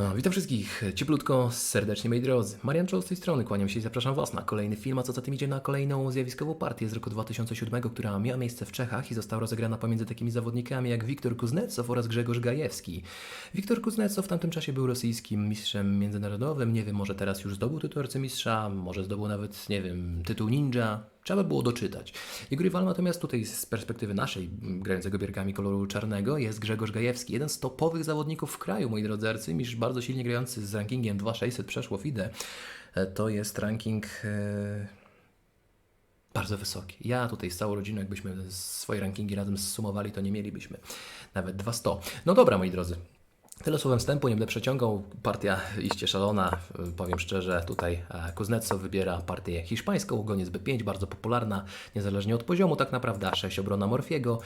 No, witam wszystkich cieplutko, serdecznie moi drodzy. Marian Czoł z tej strony, kłaniam się i zapraszam Was na kolejny film, a co za tym idzie na kolejną zjawiskową partię z roku 2007, która miała miejsce w Czechach i została rozegrana pomiędzy takimi zawodnikami jak Wiktor Kuznecow oraz Grzegorz Gajewski. Wiktor Kuznecow w tamtym czasie był rosyjskim mistrzem międzynarodowym, nie wiem, może teraz już zdobył tytuł arcymistrza, może zdobył nawet, nie wiem, tytuł ninja, Trzeba by było doczytać. Jego rywal natomiast tutaj z perspektywy naszej, m, grającego bierkami koloru czarnego, jest Grzegorz Gajewski, jeden z topowych zawodników w kraju, moi drodzy arcymistrz, bardzo silnie grający z rankingiem 2600 przeszło FIDE. E, To jest ranking e, bardzo wysoki. Ja tutaj z całą rodziną, jakbyśmy swoje rankingi razem zsumowali, to nie mielibyśmy nawet 200. No dobra, moi drodzy. Tyle słowem wstępu, nie będę przeciągał. Partia iście szalona. Y, Powiem szczerze, tutaj e, Kuznecow wybiera partię hiszpańską, goniec B5, bardzo popularna, niezależnie od poziomu tak naprawdę, A6 obrona Morfiego,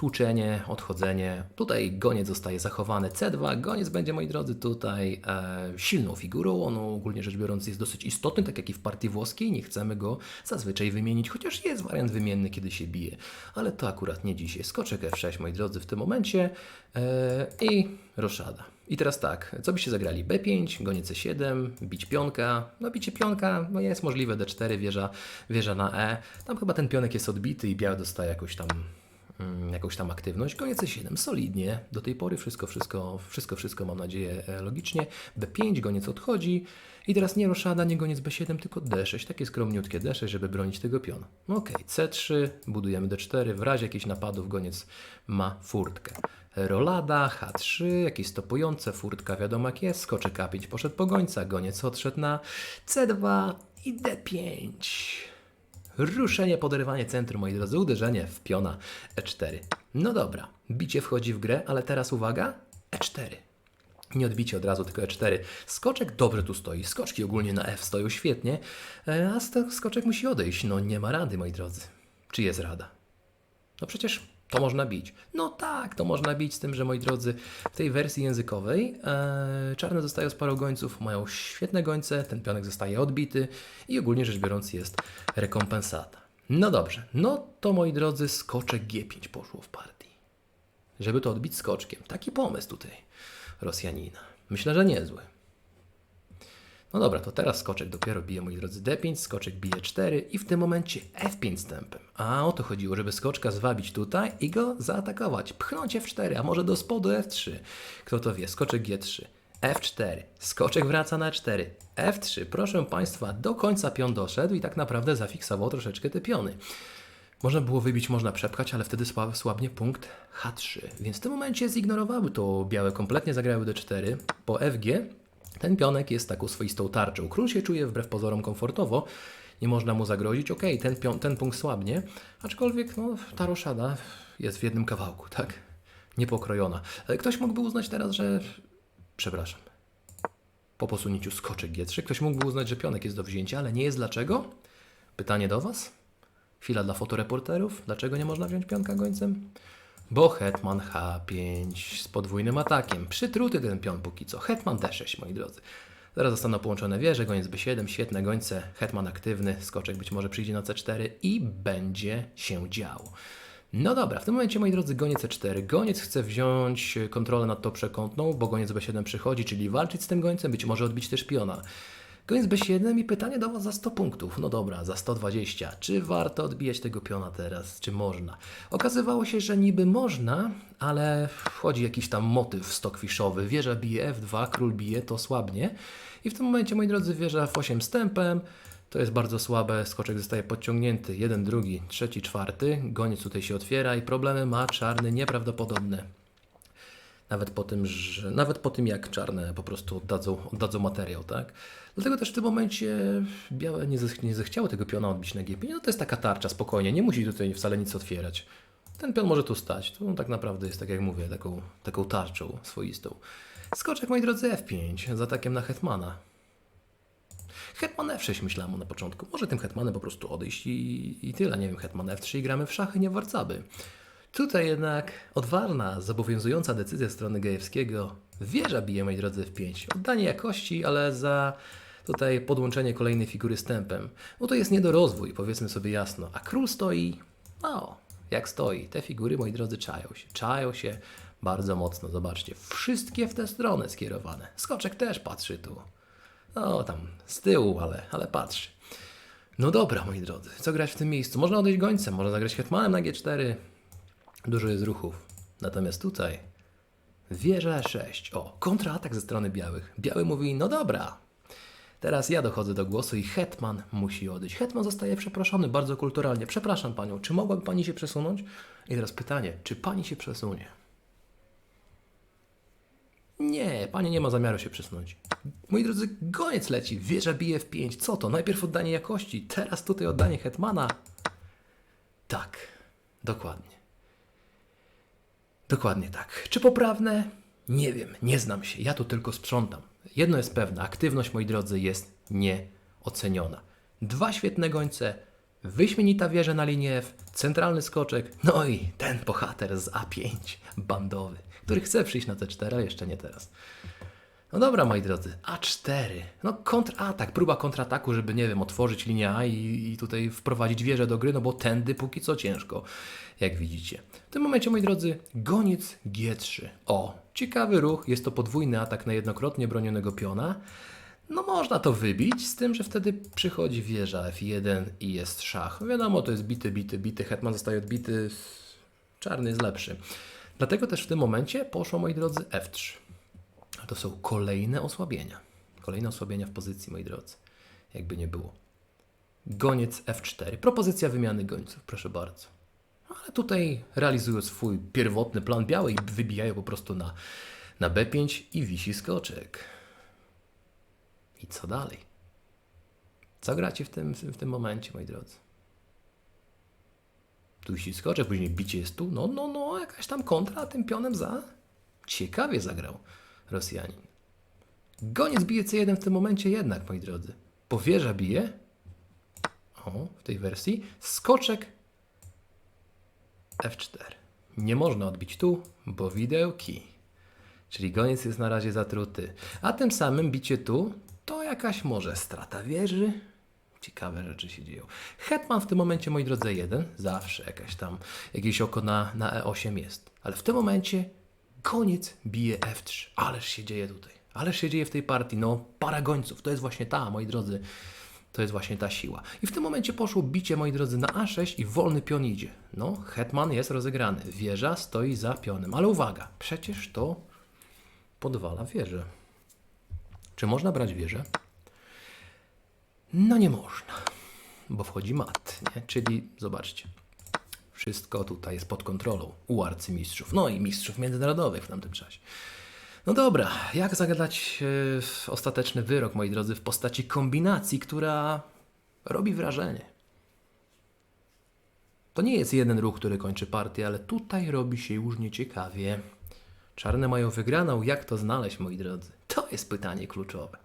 tłuczenie, odchodzenie. Tutaj goniec zostaje zachowany C2. Goniec będzie, moi drodzy, tutaj e, silną figurą. On ogólnie rzecz biorąc jest dosyć istotny, tak jak i w partii włoskiej. Nie chcemy go zazwyczaj wymienić, chociaż jest wariant wymienny, kiedy się bije. Ale to akurat nie dzisiaj. Skoczek F6, moi drodzy, w tym momencie e, i roszada. I teraz tak, co byście zagrali? B5, goniec C7, bić pionka. No bicie pionka, no jest możliwe, D4, wieża, wieża na E. Tam chyba ten pionek jest odbity i biały dostaje jakąś tam jakąś tam aktywność. Koniec C7, solidnie. Do tej pory wszystko, wszystko, wszystko, wszystko mam nadzieję e, logicznie. B5, goniec odchodzi. I teraz nie roszada, nie goniec B7, tylko D6. Takie skromniutkie D6, żeby bronić tego piona. No Okej, C3, budujemy D4. W razie jakichś napadów goniec ma furtkę. Rolada, H3, jakieś stopujące, furtka wiadomo jak jest, skoczek A5 poszedł po gońca, goniec odszedł na C2 i D5. Ruszenie, poderywanie centrum, moi drodzy, uderzenie w piona E4. No dobra, bicie wchodzi w grę, ale teraz uwaga, E4. Nie odbicie od razu, tylko E4. Skoczek dobrze tu stoi. Skoczki ogólnie na F stoją świetnie, e, a skoczek musi odejść. No nie ma rady, moi drodzy. Czy jest rada? No przecież to można bić. No tak, to można bić z tym, że moi drodzy, w tej wersji językowej e, czarne zostają z parą gońców, mają świetne gońce, ten pionek zostaje odbity i ogólnie rzecz biorąc jest rekompensata. No dobrze, no to moi drodzy, skoczek G5 poszło w partii. Żeby to odbić skoczkiem. Taki pomysł tutaj Rosjanina. Myślę, że niezły. No dobra, to teraz skoczek dopiero bije, moi drodzy, D5, skoczek bije 4 i w tym momencie F5 stępem. A o to chodziło, żeby skoczka zwabić tutaj i go zaatakować. Pchnąć F4, a może do spodu F3. Kto to wie? Skoczek G3. F4. Skoczek wraca na 4. F3. Proszę Państwa, do końca pion doszedł i tak naprawdę zafiksował troszeczkę te piony. Można było wybić, można przepchać, ale wtedy sła- słabnie punkt H3. Więc w tym momencie zignorowały to białe kompletnie, zagrały D4. Po FG ten pionek jest taką swoistą tarczą. Król się czuje wbrew pozorom komfortowo, nie można mu zagrozić. Okej, ten, pion- ten punkt słabnie, aczkolwiek no, ta roszada jest w jednym kawałku, tak? Niepokrojona. Ale Ktoś mógłby uznać teraz, że... Przepraszam. Po posunięciu skoczek G3 ktoś mógłby uznać, że pionek jest do wzięcia, ale nie jest dlaczego? Pytanie do Was? Chwila dla fotoreporterów. Dlaczego nie można wziąć pionka gońcem? Bo hetman H5 z podwójnym atakiem. Przytruty ten pion póki co. Hetman D6, moi drodzy. Zaraz zostaną połączone wieże, goniec B7, świetne gońce, hetman aktywny, skoczek być może przyjdzie na C4 i będzie się działo. No dobra, w tym momencie, moi drodzy, goniec C4. Goniec chce wziąć kontrolę nad tą przekątną, bo goniec B7 przychodzi, czyli walczyć z tym gońcem, być może odbić też piona. Koniec B7 i pytanie do Was za 100 punktów. No dobra, za 120. Czy warto odbijać tego piona teraz? Czy można? Okazywało się, że niby można, ale wchodzi jakiś tam motyw stockfishowy. Wieża bije F2, król bije, to słabnie. I w tym momencie, moi drodzy, wieża F8 stępem. To jest bardzo słabe, skoczek zostaje podciągnięty. Jeden, drugi, trzeci, czwarty. Goniec tutaj się otwiera i problemy ma czarny nieprawdopodobne. Nawet po tym, że, nawet po tym jak czarne po prostu oddadzą, oddadzą materiał, tak? Dlatego też w tym momencie białe nie, zech, nie zechciało tego piona odbić na G5. No to jest taka tarcza, spokojnie, nie musi tutaj wcale nic otwierać. Ten pion może tu stać. To tak naprawdę jest, tak jak mówię, taką, taką tarczą swoistą. Skoczek, moi drodzy, F5 z atakiem na Hetmana. Hetman F6 myślałem na początku. Może tym Hetmanem po prostu odejść i, i tyle. Nie wiem, Hetman F3 i gramy w szachy, nie w warcaby. Tutaj jednak odważna, zobowiązująca decyzja strony Gajewskiego. Wieża bije, moi drodzy, w 5. Oddanie jakości, ale za tutaj podłączenie kolejnej figury stępem. Bo to jest niedorozwój, powiedzmy sobie jasno. A król stoi, no, jak stoi. Te figury, moi drodzy, czają się. Czają się, Bardzo mocno, zobaczcie. Wszystkie w tę stronę skierowane. Skoczek też patrzy tu. No, tam z tyłu, ale, ale patrzy. No dobra, moi drodzy, co grać w tym miejscu? Można odejść gońcem, można zagrać hetmanem na G4. Dużo jest ruchów. Natomiast tutaj wieża 6. O, kontraatak ze strony białych. Biały mówi, no dobra. Teraz ja dochodzę do głosu i hetman musi odejść. Hetman zostaje przeproszony bardzo kulturalnie. Przepraszam panią, czy mogłaby pani się przesunąć? I teraz pytanie, czy pani się przesunie? Nie, pani nie ma zamiaru się przesunąć. Moi drodzy, goniec leci, wieża bije w 5. Co to? Najpierw oddanie jakości, teraz tutaj oddanie hetmana. Tak, dokładnie. Dokładnie tak. Czy poprawne? Nie wiem, nie znam się. Ja tu tylko sprzątam. Jedno jest pewne: aktywność, moi drodzy, jest nieoceniona. Dwa świetne gońce, wyśmienita wieża na linii F, centralny skoczek, no i ten bohater z A5, bandowy, który chce przyjść na C4, ale jeszcze nie teraz. No dobra, moi drodzy, A4. No kontratak, próba kontrataku, żeby, nie wiem, otworzyć linię A i, i tutaj wprowadzić wieżę do gry, no bo tędy póki co ciężko, jak widzicie. W tym momencie, moi drodzy, goniec G3. O, ciekawy ruch, jest to podwójny atak na jednokrotnie bronionego piona. No można to wybić, z tym, że wtedy przychodzi wieża F1 i jest szach. Wiadomo, to jest bity, bity, bity, hetman zostaje odbity, czarny jest lepszy. Dlatego też w tym momencie poszło, moi drodzy, F3. To są kolejne osłabienia. Kolejne osłabienia w pozycji, moi drodzy. Jakby nie było. Goniec F4. Propozycja wymiany gońców, proszę bardzo. Ale tutaj realizują swój pierwotny plan biały i wybijają po prostu na, na B5 i wisi skoczek. I co dalej? Co gracie w tym, w tym momencie, moi drodzy? Tu wisi skoczek, później bicie jest tu. No, no, no, jakaś tam kontra tym pionem za. Ciekawie zagrał Rosjanin. Goniec bije C1 w tym momencie jednak, moi drodzy. Powierza bije. O, w tej wersji. Skoczek F4. Nie można odbić tu, bo widełki. Czyli goniec jest na razie zatruty. A tym samym bicie tu to jakaś może strata wieży. Ciekawe rzeczy się dzieją. Hetman w tym momencie, moi drodzy, jeden. Zawsze jakaś tam, jakieś oko na, na E8 jest. Ale w tym momencie Koniec bije F3. Ależ się dzieje tutaj. Ależ się dzieje w tej partii. No, para gońców. To jest właśnie ta, moi drodzy. To jest właśnie ta siła. I w tym momencie poszło bicie, moi drodzy, na A6 i wolny pion idzie. No, hetman jest rozegrany. Wieża stoi za pionem. Ale uwaga, przecież to podwala wieżę. Czy można brać wieżę? No nie można, bo wchodzi mat, nie? Czyli zobaczcie, wszystko tutaj jest pod kontrolą u arcymistrzów, no i mistrzów międzynarodowych w tamtym czasie. No dobra, jak zagadać e, ostateczny wyrok, moi drodzy, w postaci kombinacji, która robi wrażenie? To nie jest jeden ruch, który kończy partię, ale tutaj robi się już nieciekawie. Czarne mają wygraną, jak to znaleźć, moi drodzy? To jest pytanie kluczowe.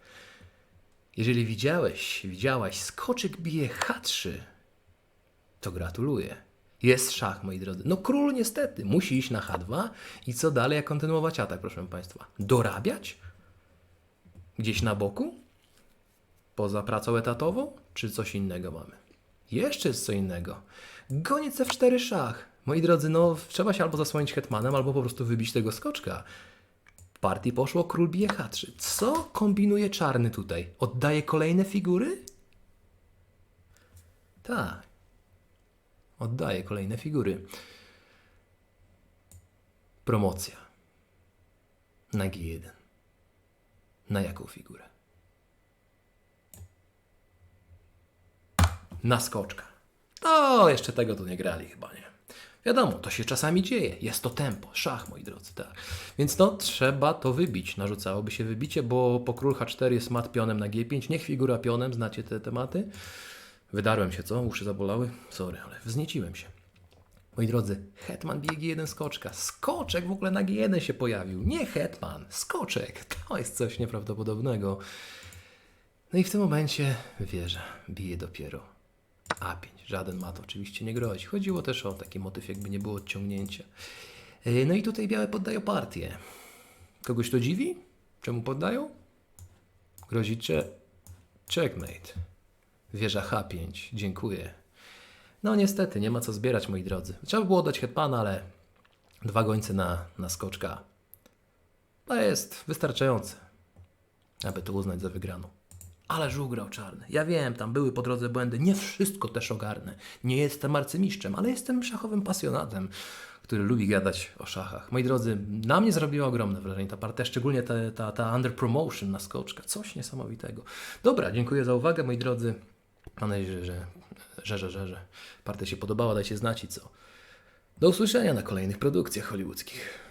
Jeżeli widziałeś, widziałaś, skoczek bije H3, to gratuluję. Jest szach, moi drodzy. No król niestety musi iść na H2 i co dalej, jak kontynuować atak, proszę Państwa? Dorabiać? Gdzieś na boku? Poza pracą etatową? Czy coś innego mamy? Jeszcze jest co innego. Goniec F4 szach. Moi drodzy, no trzeba się albo zasłonić hetmanem, albo po prostu wybić tego skoczka. Partii poszło król bije H3. Co kombinuje czarny tutaj? Oddaje kolejne figury? Tak, Oddaję kolejne figury. Promocja. Na G1. Na jaką figurę? Na skoczka. To jeszcze tego tu nie grali chyba, nie? Wiadomo, to się czasami dzieje. Jest to tempo, szach, moi drodzy, tak. Więc no, trzeba to wybić. Narzucałoby się wybicie, bo po król H4 jest mat pionem na G5. Niech figura pionem, znacie te tematy. Wydarłem się, co? Uszy zabolały? Sorry, ale wznieciłem się. Moi drodzy, Hetman biegi jeden skoczka. Skoczek w ogóle na G1 się pojawił. Nie Hetman, skoczek. To jest coś nieprawdopodobnego. No i w tym momencie wieża bije dopiero A5. Żaden mat oczywiście nie grozi. Chodziło też o taki motyw, jakby nie było odciągnięcia. E, No i tutaj białe poddają partię. Kogoś to dziwi? Czemu poddają? Grozi cze... checkmate. Wieża H5. Dziękuję. No niestety, nie ma co zbierać, moi drodzy. Trzeba by było dać hetmana, ale Dwa gońce na, na skoczka. To jest wystarczające, aby to uznać za wygraną. Ale żółk grał czarny. Ja wiem, tam były po drodze błędy. Nie wszystko też ogarnę. Nie jestem arcymistrzem, ale jestem szachowym pasjonatem, który lubi gadać o szachach. Moi drodzy, na mnie zrobiła ogromne wrażenie ta partia, szczególnie ta, ta, ta under promotion na skoczka. Coś niesamowitego. Dobra, dziękuję za uwagę, moi drodzy. Mam nadzieję, że, że, że, że, że partia się podobała. Dajcie znać i co. Do usłyszenia na kolejnych produkcjach hollywoodzkich.